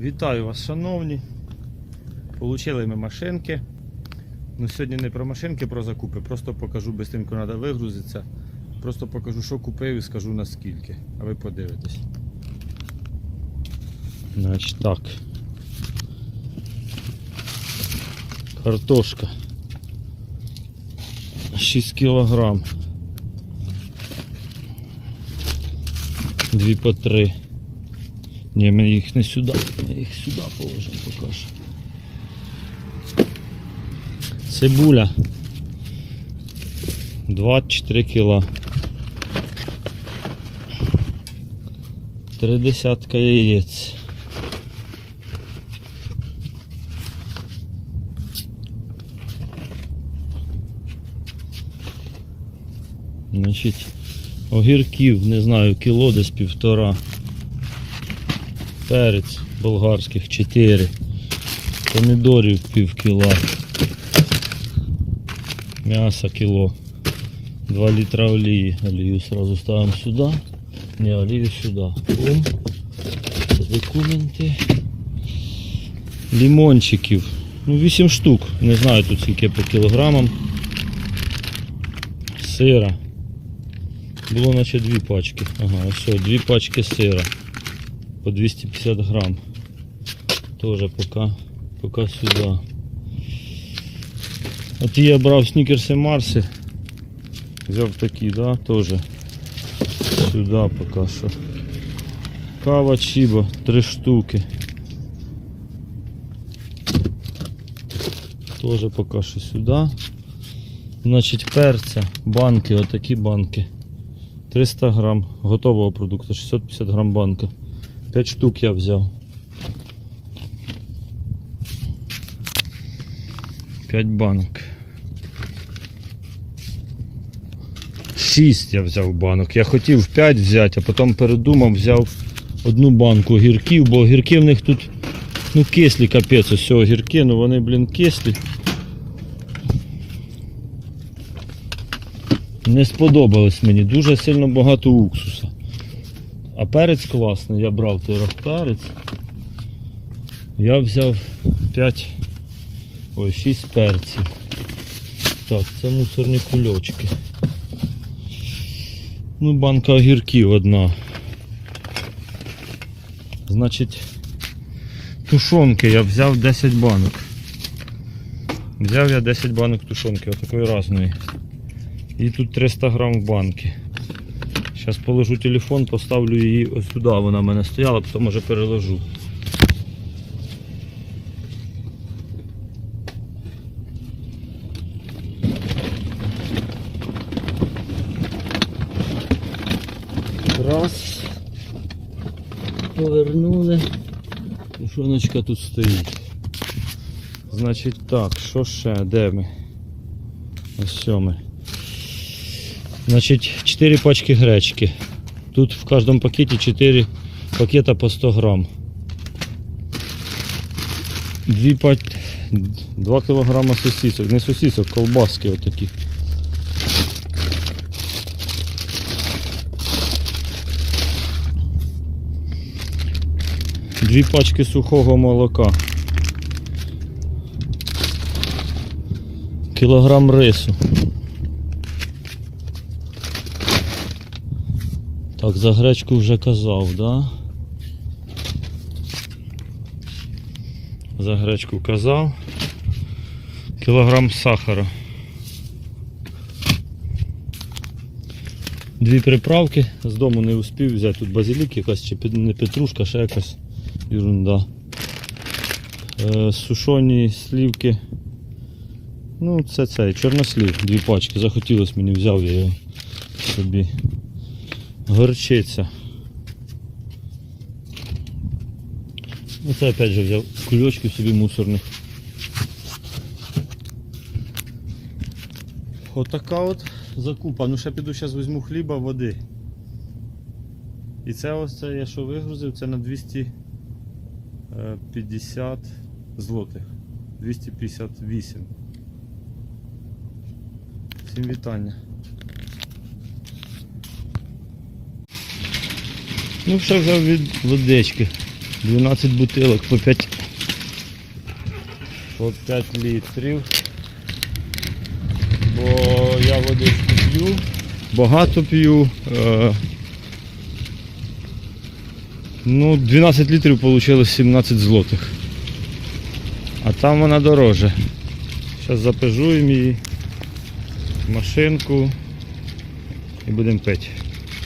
Вітаю вас, шановні. Получили ми машинки. Ну, сьогодні не про машинки, про закупи. Просто покажу, бистренько треба вигрузитися. Просто покажу, що купив і скажу наскільки. А ви подивитесь. Значить так. Картошка. 6 кілограм. Дві по три. Ні, ми їх не сюди. Ми їх сюди положимо поки що. Цибуля. 24 кіла. Три десятка яєць. Значить, огірків, не знаю, кіло десь півтора. Перець болгарських 4. Помідорів пів кіла. М'ясо кіло. 2 літра олії. Олію сразу ставимо сюди. Не, олію сюди. Бум. Документи. Лимончиків. Ну 8 штук. Не знаю тут скільки по кілограмам. Сира. Було наче дві пачки. Ага, все, дві пачки сира. По 250 грам. Тоже пока, пока сюди. От я брав снікерси Марси. Взяв такі, да, тоже. Сюди поки що. Кава Чіба, три штуки. Тоже поки що сюди. Значить перця, банки, отакі банки. 300 грам готового продукту, 650 грам банка. 5 штук я взяв. 5 банок. 6 я взяв банок. Я хотів 5 взяти, а потім передумав, взяв одну банку огірків, бо огірки в них тут ну кислі капець, ось цього огірки, ну вони, блін, кислі. Не сподобалось мені, дуже сильно багато уксуса. А перець класний, я брав той перець. Я взяв 5, ой, 6 перців. Так, це мусорні кульочки. Ну, банка огірків одна. Значить, тушонки я взяв 10 банок. Взяв я 10 банок тушонки, отакої разної. І тут 300 грам банки. Зараз положу телефон, поставлю її ось сюди, вона в мене стояла, потім може переложу. Раз. Повернули. Тушоночка тут стоїть. Значить так, що ще? Де ми? Ось сьоме. Значить, 4 пачки гречки. Тут в каждом пакете 4 пакета по 100 грамм. 2, пак... 2 кілограма сосисок. Не сосисок, колбаски отакі. Дві пачки сухого молока. Кілограм рису. Так, за гречку вже казав, да? За гречку казав. Кілограм сахара. Дві приправки. З дому не успів взяти. Тут базилік якась чи не петрушка, ще якась ерунда. Е, сушоні слівки. Ну, це цей, чорнослів, дві пачки. Захотілося мені, взяв я його собі. Горчиця. Оце опять же взяв кульочки собі мусорних. Отака от закупа. Ну ще піду зараз візьму хліба, води. І це ось це я що вигрузив, це на 250 злотих. 258. Всім вітання. Ну, ще взяв від водички. 12 бутилок по 5, по 5 літрів. Бо я водичку п'ю, багато п'ю. Е, ну, 12 літрів вийшло 17 злотих. А там вона дороже. Зараз запежуємо її в машинку і будемо пити.